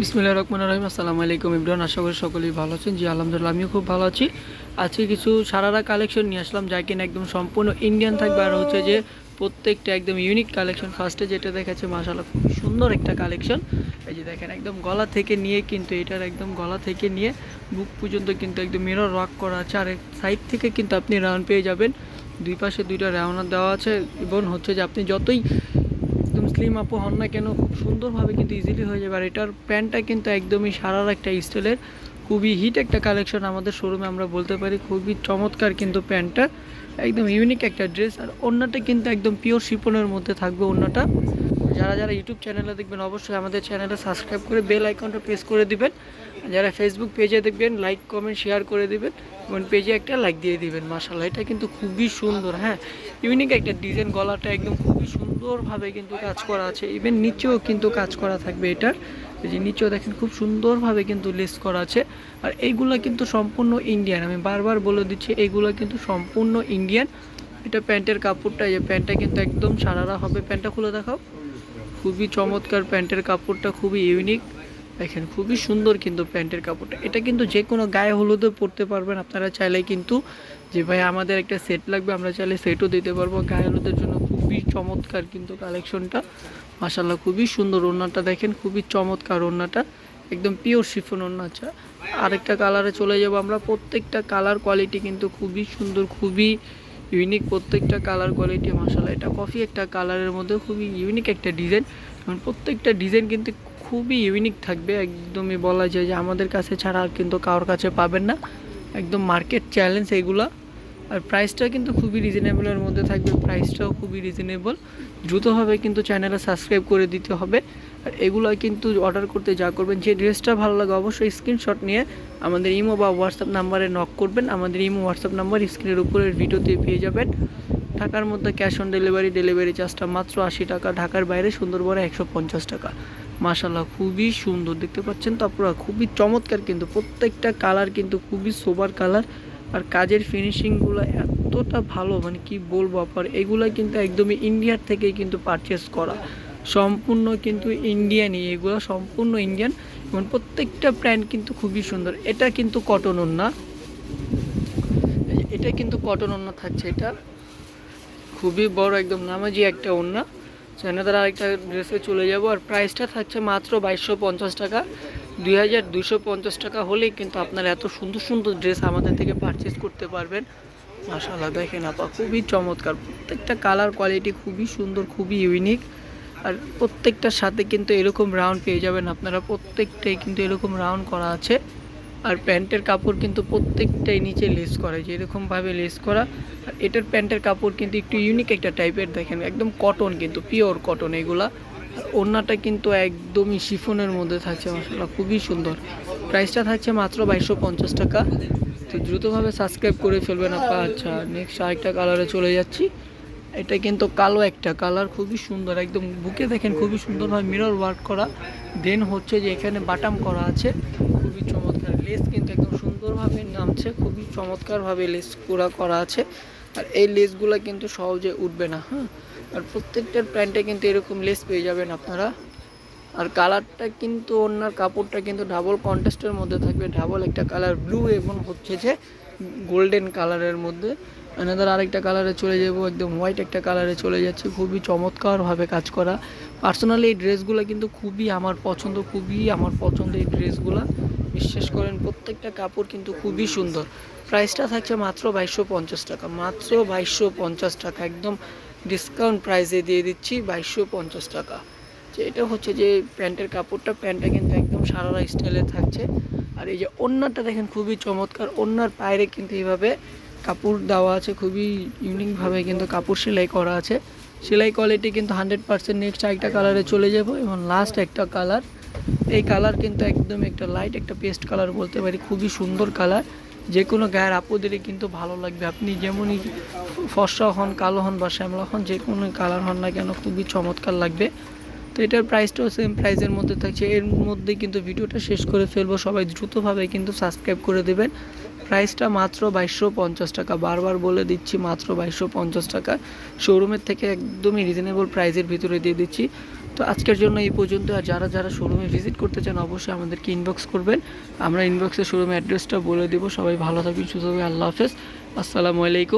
বিসমিল্লাহ রহমান রহিম। আসসালামু আলাইকুম ইমরান, আশা করি সকলেই ভালো আছেন। জি, আলহামদুলিল্লাহ, আমিও খুব ভালো আছি। আজকে কিছু সারারা কালেকশন নিয়ে আসলাম, যা কিনা একদম সম্পূর্ণ ইন্ডিয়ান থাকবে। আর হচ্ছে যে প্রত্যেকটা একদম ইউনিক কালেকশন ফার্স্টে যেটা দেখাচ্ছে মাশাল্লাহ খুব সুন্দর একটা কালেকশন। এই যে দেখেন, একদম গলা থেকে নিয়ে কিন্তু এটার একদম গলা থেকে নিয়ে বুক পর্যন্ত কিন্তু একদম মিরর রক করা আছে। আর সাইড থেকে কিন্তু আপনি রাউন্ড পেয়ে যাবেন। দুই পাশে দুইটা রাউন্ড দেওয়া আছে। এবং হচ্ছে যে আপনি যতই স্লিম আপু হন না কেন, খুব সুন্দরভাবে কিন্তু ইজিলি হয়ে যাবে। আর এটার প্যান্টটা কিন্তু একদমই সারার একটা স্টাইলের, খুবই হিট একটা কালেকশন আমাদের শোরুমে আমরা বলতে পারি, খুবই চমৎকার কিন্তু প্যান্টটা। একদম ইউনিক একটা ড্রেস আর অন্যটা কিন্তু একদম পিওর শিপনের মধ্যে থাকবে অন্যটা যারা যারা ইউটিউব চ্যানেলে দেখবেন, অবশ্যই আমাদের চ্যানেলে সাবস্ক্রাইব করে বেল আইকনটা প্রেস করে দিবেন। যারা ফেসবুক পেজে দেখবেন লাইক কমেন্ট শেয়ার করে দিবেন। এবং পেজে একটা লাইক দিয়ে দিবেন মাশাল্লাহ এটা কিন্তু খুবই সুন্দর হ্যাঁ? ইউনিক একটা ডিজাইন গলাটা একদম খুবই সুন্দরভাবে কিন্তু কাজ করা আছে। ইভেন নিচেও কিন্তু কাজ করা থাকবে এটার। যে নিচেও দেখেন, খুব সুন্দরভাবে কিন্তু লেস করা আছে। আর এইগুলো কিন্তু সম্পূর্ণ ইন্ডিয়ান আমি বারবার বলে দিচ্ছি, এইগুলো কিন্তু সম্পূর্ণ ইন্ডিয়ান এটা প্যান্টের কাপড়টা যে প্যান্টটা কিন্তু একদম সারারা হবে। প্যান্টটা খুলে দেখাও। খুবই চমৎকার প্যান্টের কাপড়টা, খুবই ইউনিক দেখেন, খুবই সুন্দর কিন্তু প্যান্টের কাপড়টা। এটা কিন্তু যে কোনো গায়ে হলুদও পরতে পারবেন। আপনারা চাইলে কিন্তু যে ভাই আমাদের একটা সেট লাগবে, আমরা চাইলে সেটও দিতে পারব। গায়ে হলুদের জন্য খুবই চমৎকার কিন্তু কালেকশনটা। মাসাল্লাহ খুবই সুন্দর ওড়নাটা দেখেন, খুবই চমৎকার ওড়নাটা। একদম পিওর শিফন ওড়না আচ্ছা। আরেকটা কালারে চলে যাব আমরা। প্রত্যেকটা কালার কোয়ালিটি কিন্তু খুবই সুন্দর, খুবই ইউনিক প্রত্যেকটা কালার কোয়ালিটি মাসাল্লাহ এটা কফি একটা কালারের মধ্যে খুবই ইউনিক একটা ডিজাইন কারণ প্রত্যেকটা ডিজাইন কিন্তু খুবই ইউনিক থাকবে, একদমই বলা যায় যে আমাদের কাছে ছাড়া আর কিন্তু কারোর কাছে পাবেন না। একদম মার্কেট চ্যালেঞ্জ এগুলা। আর প্রাইসটা কিন্তু খুবই রিজনেবলের মধ্যে থাকবে প্রাইসটাও খুবই রিজনেবল দ্রুতভাবে কিন্তু চ্যানেলে সাবস্ক্রাইব করে দিতে হবে। আর এগুলো কিন্তু অর্ডার করতে যা করবেন, যে ড্রেসটা ভালো লাগে অবশ্যই স্ক্রিনশট নিয়ে আমাদের ইমো বা হোয়াটসঅ্যাপ নাম্বারে নক করবেন। আমাদের ইমো হোয়াটসঅ্যাপ নাম্বার স্ক্রিনের উপরের ভিডিওতে পেয়ে যাবেন। ঢাকার মধ্যে ক্যাশ অন ডেলিভারি ডেলিভারি চার্জটা মাত্র আশি টাকা, ঢাকার বাইরে সুন্দরবনে একশো পঞ্চাশ টাকা। মাশাল্লাহ খুবই সুন্দর। দেখতে পাচ্ছেন তো আপনারা, খুবই চমৎকার কিন্তু, প্রত্যেকটা কালার কিন্তু খুবই সোবার কালার। আর কাজের ফিনিশিংগুলো এতটা ভালো মানে কি বলব আপনার এগুলো কিন্তু একদমই ইন্ডিয়ার থেকেই কিন্তু পারচেস করা। সম্পূর্ণ কিন্তু ইন্ডিয়ানই, এগুলো সম্পূর্ণ ইন্ডিয়ান। এবং প্রত্যেকটা ব্র্যান্ড কিন্তু খুবই সুন্দর। এটা কিন্তু কটন ওন্না এটা কিন্তু কটন ওন্না থাকছে এটা। খুবই বড় একদম নামাজি একটা ওন্না চ্যানেলের আরেকটা ড্রেসে চলে যাব। আর প্রাইসটা থাকছে মাত্র বাইশশো পঞ্চাশ টাকা। দুই হাজার দুশো পঞ্চাশ টাকা হলেই কিন্তু আপনারা এত সুন্দর সুন্দর ড্রেস আমাদের থেকে পারচেস করতে পারবেন। মাশাল্লাহ দেখেন আপা, খুবই চমৎকার। প্রত্যেকটা কালার কোয়ালিটি খুবই সুন্দর, খুবই ইউনিক আর প্রত্যেকটার সাথে কিন্তু এরকম রাউন্ড পেয়ে যাবেন আপনারা। প্রত্যেকটাই কিন্তু এরকম রাউন্ড করা আছে। আর প্যান্টের কাপড় কিন্তু প্রত্যেকটাই নিচে লেস করা, যে এরকমভাবে লেস করা। আর এটার প্যান্টের কাপড় কিন্তু একটু ইউনিক একটা টাইপের দেখেন, একদম কটন কিন্তু পিওর কটন এগুলা। ওড়নাটা কিন্তু একদমই শিফনের মধ্যে থাকছে মশলা খুবই সুন্দর। প্রাইসটা থাকছে মাত্র বাইশশো পঞ্চাশ টাকা। তো দ্রুতভাবে সাবস্ক্রাইব করে ফেলবেন আপা। আচ্ছা নেক্সট আরেকটা কালারে চলে যাচ্ছি। এটা কিন্তু কালো একটা কালার খুবই সুন্দর, একদম বুকে দেখেন খুবই সুন্দরভাবে মিরর ওয়ার্ক করা। দেন হচ্ছে যে এখানে বাটাম করা আছে। লেস কিন্তু একদম সুন্দরভাবে নামছে, খুবই চমৎকারভাবে লেস পুরা করা আছে। আর এই লেসগুলো কিন্তু সহজে উঠবে না হ্যাঁ? আর প্রত্যেকটার প্যান্টে কিন্তু এরকম লেস পেয়ে যাবেন আপনারা। আর কালারটা কিন্তু, ওনার কাপড়টা কিন্তু ডাবল কন্ট্রাস্টের মধ্যে থাকবে। ডাবল একটা কালার ব্লু এবং হচ্ছে যে গোল্ডেন কালারের মধ্যে। এনাদের আরেকটা কালারে চলে যাব, একদম হোয়াইট একটা কালারে চলে যাচ্ছে। খুবই চমৎকারভাবে কাজ করা। পার্সোনালি এই ড্রেসগুলো কিন্তু খুবই আমার পছন্দ, খুবই আমার পছন্দ এই ড্রেসগুলো বিশ্বাস করেন, প্রত্যেকটা কাপড় কিন্তু খুবই সুন্দর। প্রাইসটা থাকছে মাত্র বাইশশো পঞ্চাশ টাকা। মাত্র বাইশশো পঞ্চাশ টাকা, একদম ডিসকাউন্ট প্রাইসে দিয়ে দিচ্ছি বাইশশো পঞ্চাশ টাকা। যে এটা হচ্ছে যে প্যান্টের কাপড়টা, প্যান্টটা কিন্তু একদম সারারা স্টাইলে থাকছে। আর এই যে ওড়নাটা দেখেন খুবই চমৎকার, ওড়নার পায়রে কিন্তু এইভাবে কাপড় দেওয়া আছে, খুবই ইউনিকভাবে কিন্তু কাপড় সেলাই করা আছে। সেলাই কোয়ালিটি কিন্তু হান্ড্রেড পার্সেন্ট নেক্সট একটা কালারে চলে যাব, এবং লাস্ট একটা কালার এই কালার কিন্তু একদম একটা লাইট একটা পেস্ট কালার বলতে পারি। খুবই সুন্দর কালার যে কোনো গায়ের আপুদেরই কিন্তু ভালো লাগবে। আপনি যেমনই ফর্সা হন, কালো হন বা শ্যামলা হন যে কোনো কালার হন না কেন খুবই চমৎকার লাগবে। তো এটার প্রাইসটাও সেম প্রাইসের মধ্যে থাকছে। এর মধ্যে কিন্তু ভিডিওটা শেষ করে ফেলব। সবাই দ্রুতভাবে কিন্তু সাবস্ক্রাইব করে দেবেন। প্রাইসটা মাত্র বাইশশো পঞ্চাশ টাকা। বারবার বলে দিচ্ছি, মাত্র বাইশশো পঞ্চাশ টাকা। শোরুমের থেকে একদমই রিজনেবল প্রাইসের ভিতরে দিয়ে দিচ্ছি। তো আজকের জন্য এই পর্যন্ত। আর যারা যারা শোরুমে ভিজিট করতে চান, অবশ্যই আমাদেরকে ইনবক্স করবেন। আমরা ইনবক্সে শোরুমের অ্যাড্রেসটা বলে দেবো। সবাই ভালো থাকবেন, সুস্থ থাকবেন। আল্লাহ হাফেজ। আসসালামু আলাইকুম।